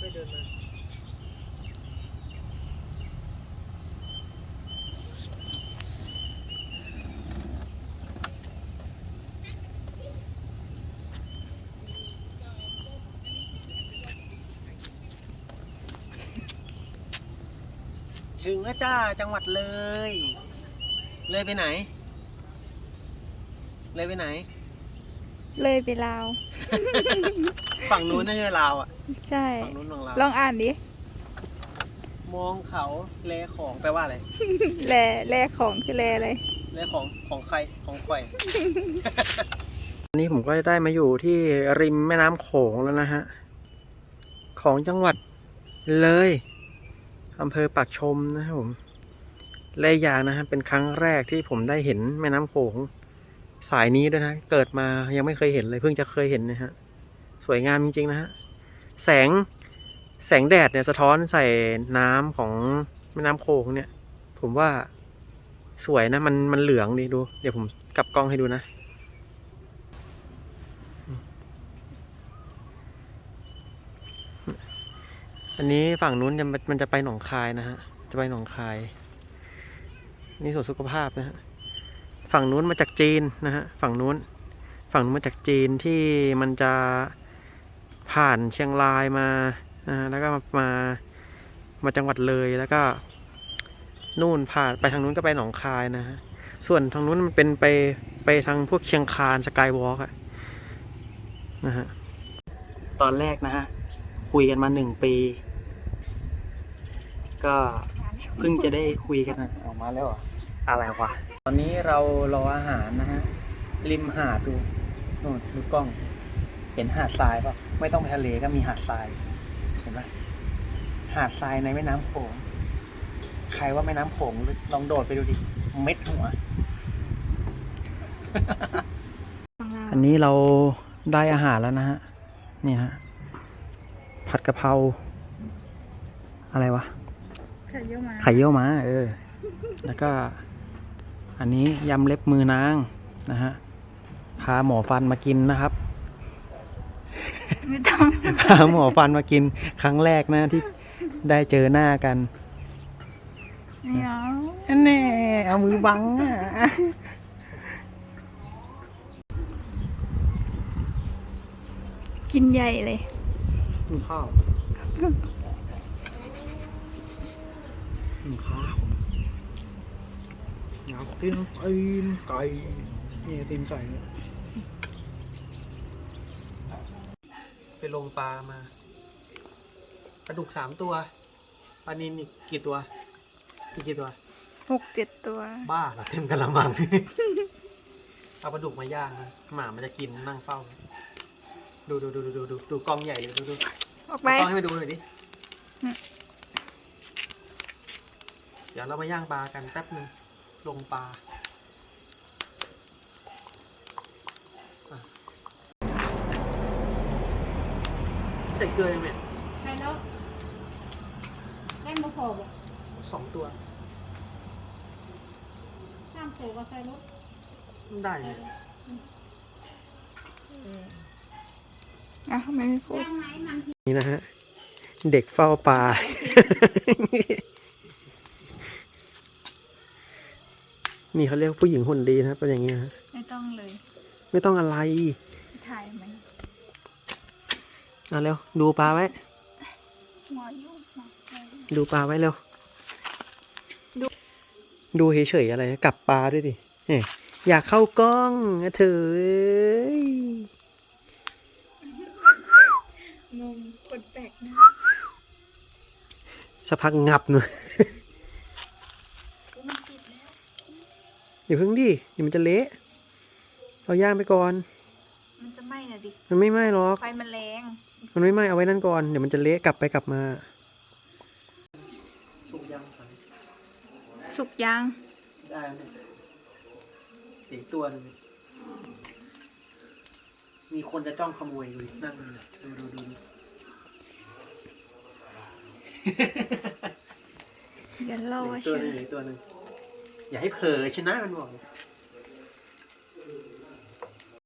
ค่อยเดินมาถึงแล้วจ้าจังหวัดเลย เลยไปไหน เลยไปไหน เลยไปลาว ฝั่งนู้นน่าจะลาวอะ ใช่ ฝั่งนู้นของเราลองอ่านดิ มองเขาแลของแปลว่าอะไร แลแลของคือแลอะไร แลของของใครของใครวันนี้ผมก็ได้มาอยู่ที่ริมแม่น้ำโขงแล้วนะฮะ ของจังหวัดเลยอำเภอปากชมนะครับผมและอีกอย่างนะฮะเป็นครั้งแรกที่ผมได้เห็นแม่น้ำโขง สายนี้ด้วยนะ เกิดมายังไม่เคยเห็นเลยเพิ่งจะเคยเห็นนะฮะ สวยงามจริงๆนะฮะ แสงแสงแดดเนี่ยสะท้อนใส่น้ำของแม่น้ำโขงเนี่ย ผมว่าสวยนะ มันมันเหลืองดีดู เดี๋ยวผมกลับกล้องให้ดูนะอันนี้ฝั่งนู้นจะมันจะไปหนองคายนะฮะ จะไปหนองคาย นี่สวนสุขภาพนะฮะ ฝั่งนู้นมาจากจีนนะฮะฝั่งนู้นฝั่งนู้นมาจากจีนที่มันจะผ่านเชียงรายมานะฮะแล้วก็มามามาจังหวัดเลยแล้วก็นู่นผ่านไปทางนู้นก็ไปหนองคายนะฮะส่วนทางนู้นมันเป็นไปไปทางพวกเชียงคานสกายวอล์กอะนะฮะตอนแรกนะฮะคุยกันมาหนึ่งปี ก็เพิ่งจะได้คุยกันนะออกมาแล้วเหร ออะไรวะ ตอนนี้เรารออาหารนะฮะ ริมหาดดูโน่นดูกล้อง เห็นหาดทรายปะไม่ต้องไปทะเลก็มีหาดทราย เห็นปะหาดทรายในแม่น้ำโขง ใครว่าแม่น้ำโขงลองโดดไปดูดิ เม็ดหัว อันนี้เราได้อาหารแล้วนะฮะ นี่ฮะ ผัดกะเพรา อะไรวะ ไข่เยี่ยวม้า ไข่เยี่ยวม้า เออ แล้วก็ อันนี้ยำเล็บมือนางนะฮะ พาหมอฟันมากินนะครับ ไม่ต้องพาหมอฟันมากินครั้งแรกนะที่ได้เจอหน้ากันไม่เอาอันแน่เอามือบังอะกินใหญ่เลย กินข้าวกินข้าว อยากกินตีนไก่นี่ตีนไก่เนี่ยไปลงปลามาปลาดุกสามตัวปลานินอีกกี่ตัวอีกกี่ตัวหกเจ็ดตัว บ้าเหรอเต็มกะละมัง เอาปลาดุกมาย่างนะหมามันจะกินนั่งเฝ้า ดูดูดูดูดูดูดูกล้องใหญ่เลยดูดูออกไป เอากล้องให้มาดูหน่อยดิอืม เดี๋ยวเรามาย่างปลากันแป๊บหนึง ลงปลาอะใส่เกลือยังเนี่ยใช่แล้วแป้งมะพร้าวสองตัวข้ามเสือก็ใส่รถได้เนี่ยอะทำไมไม่พูด นี่นะฮะ เด็กเฝ้าปลา นี่เขาเรียกผู้หญิงหุ่นดีนะครับเป็นอย่างนี้นะฮะไม่ต้องเลย ไม่ต้องอะไร ถ่ายมันเอาเร็วดูปลาไว้หัวยุ่งหัวใจดูปลาไว้เร็ว ดูเฉยๆอะไรกลับปลาด้วยดิเฮ้ยอยากเข้ากล้องอะเถอะเอ้ยงงคนแปลกหน้าสักพักงับหน่อย มันติดแล้ว อย่าเพิ่งดิเดี๋ยวมันจะเละเอาย่างไปก่อน มันจะไหม้น่ะดิ มันไม่ไหม้หรอก ไฟมันแรง มันไม่ไหม้เอาไว้นั่นก่อน เดี๋ยวมันจะเละกลับไปกลับมา สุกยังสุกยัง ได้เนี่ยอีกตัวหนึงมีคนจะจ้องขโมยดูดินั่งดูดูดูดูเดี๋ยวรอเหลือเชีตัวยวหนึงเหลือตัวหนึง อย่าให้เผลอชนะมันบอก